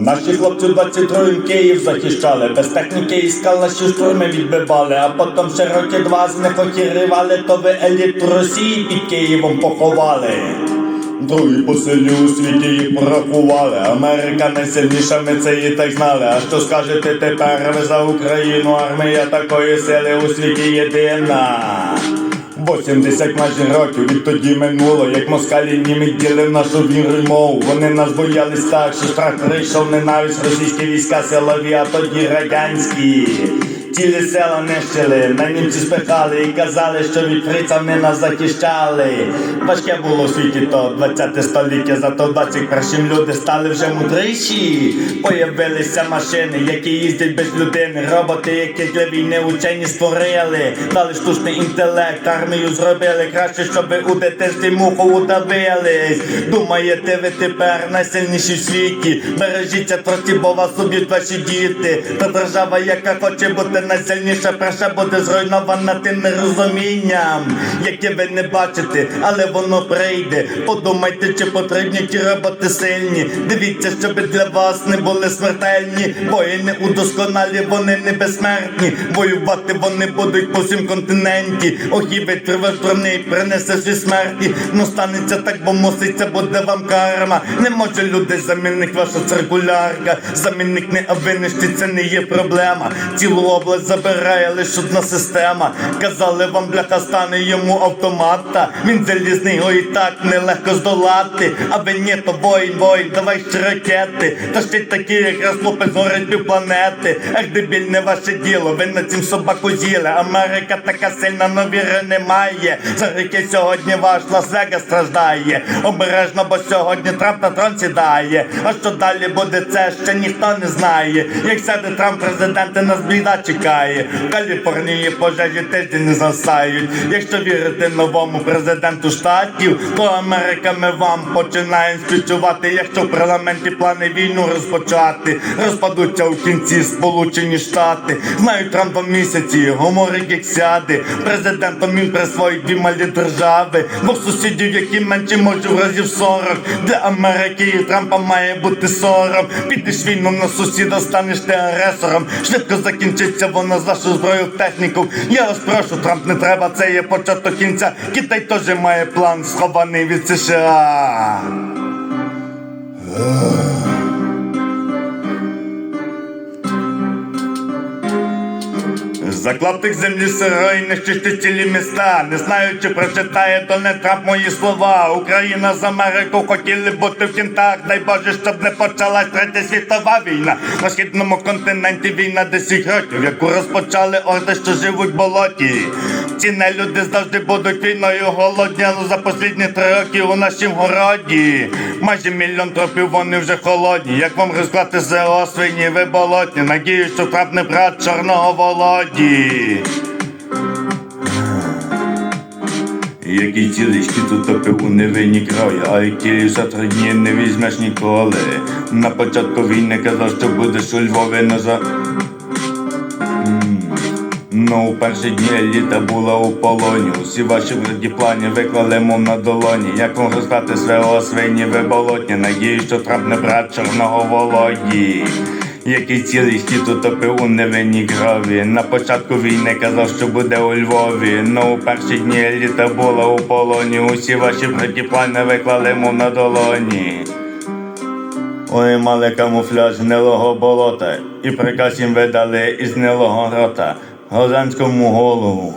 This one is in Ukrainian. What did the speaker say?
Наші хлопці 22-м Київ захищали, без техніки і скалаші штурми відбивали, а потім ще роки два з них охірівали, то ви еліту Росії під Києвом поховали. Другі по селі у світі їх порахували. Америка найсильніша, ми це і так знали. А що скажете тепер ви за Україну? Армія такої сили у світі єдина. 80 майже років відтоді минуло, як москалі німі діли нашу віру мову. Вони нас боялись так, що страх прийшов ненависть російські війська силові, а тоді радянські. Цілі села нищили, на німці спихали і казали, що від фрица нас захищали. Важке було в світі то 20 століття, зато в 21 люди стали вже мудріші. Появилися машини, які їздять без людини, роботи, які для війни учені створили. Дали штучний інтелект, армію зробили краще, щоб у дитинстві муху удавились. Думаєте, ви тепер найсильніші в світі. Бережіться трохи, бо вас уб'ють ваші діти. Та держава, яка хоче бути найсильніша, перша буде зруйнована тим нерозумінням, яке ви не бачите, але воно прийде. Подумайте, чи потрібні ті роботи сильні. Дивіться, щоб для вас не були смертельні. Воїни удосконалі, вони не безсмертні. Воювати вони будуть по всім континенті. Ох, і витриваш брони, принесе свій смерті. Ну станеться так, бо муситься, буде вам карма. Не може люди замінник ваша циркулярка. Замінник не а винищити, це не є проблема. Цілу область забирає лише одна система. Казали вам, бляха, стане йому автомата. Він залізний, його так нелегко здолати. А ні, то воїн, воїн, давай ще ракети. Та ще такі, якраз хлопець горить пів планети. Ах, дебіль, не ваше діло, ви на цим собаку з'їли. Америка така сильна, но віри немає. За ріки сьогодні ваш Лас-Вегас страждає. Обережно, бо сьогодні Трамп на трон сідає. А що далі буде, це ще ніхто не знає. Як сяде Трамп президент, і нас біда чекає. Каліфорнії пожежі тиждень не засають. Якщо вірити новому президенту штатів, то Америка ми вам починаємо співчувати. Якщо в парламенті плани війну розпочати, розпадуться у кінці Сполучені Штати. Знають Трамп два місяці, говорить як сяде. Президентом він присвоїть дві малі держави. Двох сусідів, які менше може в разів 40. Для Америки і Трампа має бути сором. Підеш війну на сусіда, станеш ти агресором. Швидко закінчиться вона з нашу зброю техніку. Я вас прошу, Трамп не треба, це є початок кінця. Китай теж має план, схований від США. Заклаптик землі сирої, не цілі міста. Не знаю, чи прочитає Дональд Трамп мої слова. Україна з Америку хотіли бути в кінтах. Дай Боже, щоб не почалась третя світова війна. На східному континенті війна 10 років, яку розпочали орди, що живуть в болоті. Ці люди завжди будуть війною голодні, але за послідні три роки у нашім городі. Майже мільйон тропів вони вже холодні. Як вам розклати село свині, ви болотні? Надію, що Трамп брат чорного володі. Який цілий шкіт утопив у невинні крові, а які за три дні не візьмеш ніколи. На початку війни казав, що будеш у Львові на за. Ну, у перші дні літа була у полоні. Усі ваші вроді плані виклали мов на долоні. Як вам розстати свого свині ви болотні? Надію, що Трамп не брат чорного володі. Який цілий світ утопив у невинній крові. На початку війни казав, що буде у Львові. Ну у перші дні літа була у полоні. Усі ваші браті плани виклали мов на долоні. Вони мали камуфляж гнилого болота, і приказ їм видали із гнилого рота. Гозанському голову.